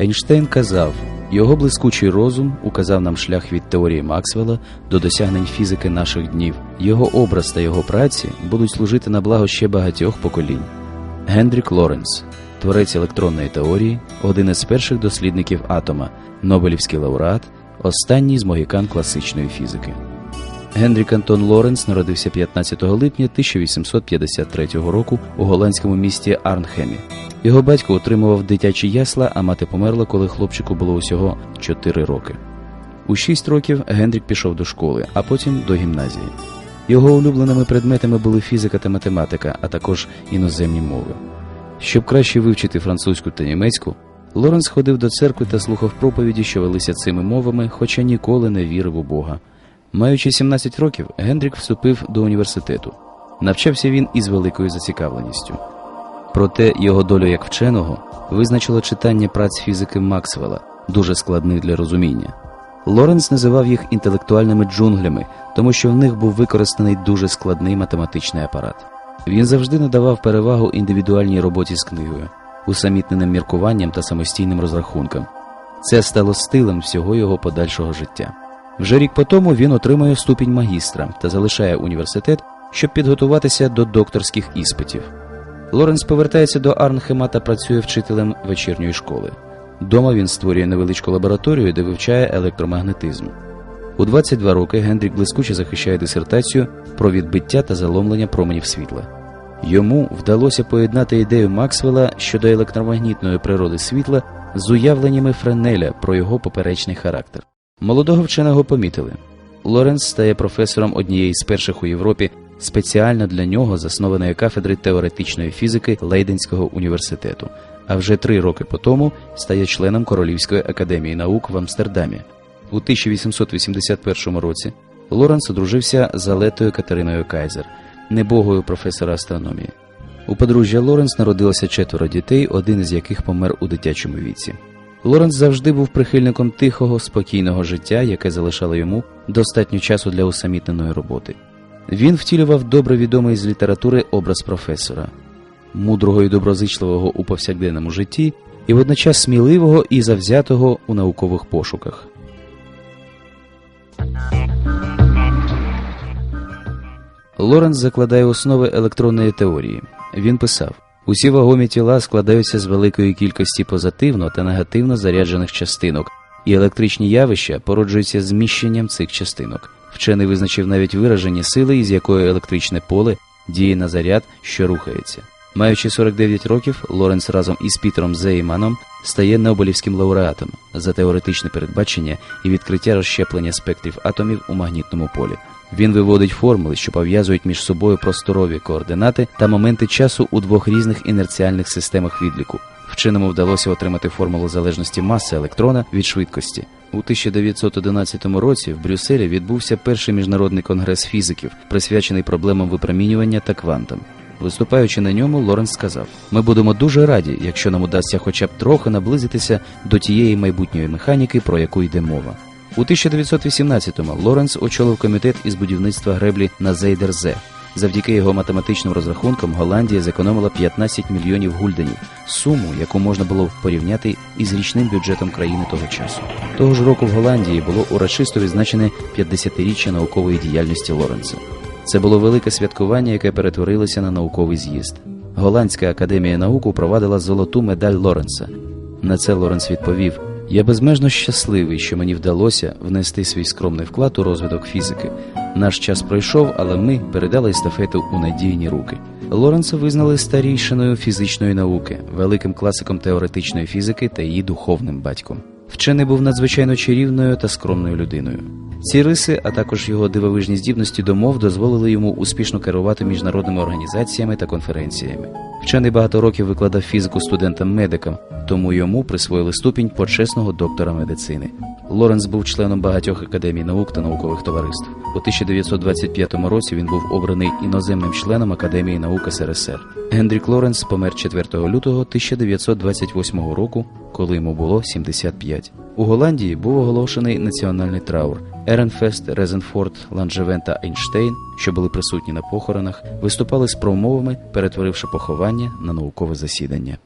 Ейнштейн казав, його блискучий розум указав нам шлях від теорії Максвелла до досягнень фізики наших днів. Його образ та його праці будуть служити на благо ще багатьох поколінь. Гендрік Лоренс, творець електронної теорії, один із перших дослідників атома, Нобелівський лауреат, останній з могікан класичної фізики. Генрік Антон Лоренс народився 15 липня 1853 року у голландському місті Арнхемі. Його батько отримував дитячі ясла, а мати померла, коли хлопчику було усього 4 роки. У 6 років Генрік пішов до школи, а потім до гімназії. Його улюбленими предметами були фізика та математика, а також іноземні мови. Щоб краще вивчити французьку та німецьку, Лоренс ходив до церкви та слухав проповіді, що велися цими мовами, хоча ніколи не вірив у Бога. Маючи 17 років, Гендрік вступив до університету. Навчався він із великою зацікавленістю. Проте його долю як вченого визначило читання праць фізики Максвелла, дуже складних для розуміння. Лоренс називав їх інтелектуальними джунглями, тому що в них був використаний дуже складний математичний апарат. Він завжди надавав перевагу індивідуальній роботі з книгою, усамітненим міркуванням та самостійним розрахункам. Це стало стилем всього його подальшого життя. Вже рік по тому він отримує ступінь магістра та залишає університет, щоб підготуватися до докторських іспитів. Лоренс повертається до Арнхема та працює вчителем вечірньої школи. Дома він створює невеличку лабораторію, де вивчає електромагнетизм. У 22 роки Гендрік блискуче захищає дисертацію про відбиття та заломлення променів світла. Йому вдалося поєднати ідею Максвелла щодо електромагнітної природи світла з уявленнями Френеля про його поперечний характер. Молодого вченого помітили. Лоренс стає професором однієї з перших у Європі спеціально для нього заснованої кафедри теоретичної фізики Лейденського університету, а вже три роки по тому стає членом Королівської академії наук в Амстердамі. У 1881 році Лоренс одружився з Алетою Катериною Кайзер, небогою професора астрономії. У подружжя Лоренс народилося четверо дітей, один із яких помер у дитячому віці. Лоренс завжди був прихильником тихого, спокійного життя, яке залишало йому достатньо часу для усамітненої роботи. Він втілював добре відомий з літератури образ професора, мудрого і доброзичливого у повсякденному житті, і водночас сміливого і завзятого у наукових пошуках. Лоренс закладає основи електронної теорії. Він писав: усі вагомі тіла складаються з великої кількості позитивно та негативно заряджених частинок, і електричні явища породжуються зміщенням цих частинок. Вчений визначив навіть вираження сили, із якої електричне поле діє на заряд, що рухається. Маючи 49 років, Лоренс разом із Пітером Зейманом стає Нобелівським лауреатом за теоретичне передбачення і відкриття розщеплення спектрів атомів у магнітному полі. Він виводить формули, що пов'язують між собою просторові координати та моменти часу у двох різних інерціальних системах відліку. Вченому вдалося отримати формулу залежності маси електрона від швидкості. У 1911 році в Брюсселі відбувся перший міжнародний конгрес фізиків, присвячений проблемам випромінювання та квантам. Виступаючи на ньому, Лоренс сказав: Ми будемо дуже раді, якщо нам удасться хоча б трохи наблизитися до тієї майбутньої механіки, про яку йде мова. У 1918-му Лоренс очолив комітет із будівництва греблі на Зейдерзе. Завдяки його математичним розрахункам Голландія зекономила 15 мільйонів гульденів, суму, яку можна було порівняти із річним бюджетом країни того часу. Того ж року в Голландії було урочисто відзначене 50-річчя наукової діяльності Лоренса. Це було велике святкування, яке перетворилося на науковий з'їзд. Голландська академія наук упровадила золоту медаль Лоренса. На це Лоренс відповів: Я безмежно щасливий, що мені вдалося внести свій скромний вклад у розвиток фізики. Наш час пройшов, але ми передали естафету у надійні руки. Лоренса визнали старійшиною фізичної науки, великим класиком теоретичної фізики та її духовним батьком. Вчений був надзвичайно чарівною та скромною людиною. Ці риси, а також його дивовижні здібності до мов дозволили йому успішно керувати міжнародними організаціями та конференціями. Вчений багато років викладав фізику студентам-медикам, тому йому присвоїли ступінь почесного доктора медицини. Лоренс був членом багатьох академій наук та наукових товариств. У 1925 році він був обраний іноземним членом Академії наук СРСР. Гендрік Лоренс помер 4 лютого 1928 року, коли йому було 75. У Голландії був оголошений національний траур. Еренфест, Резенфорд, Ланжевен та Ейнштейн, що були присутні на похоронах, виступали з промовами, перетворивши поховання на наукове засідання.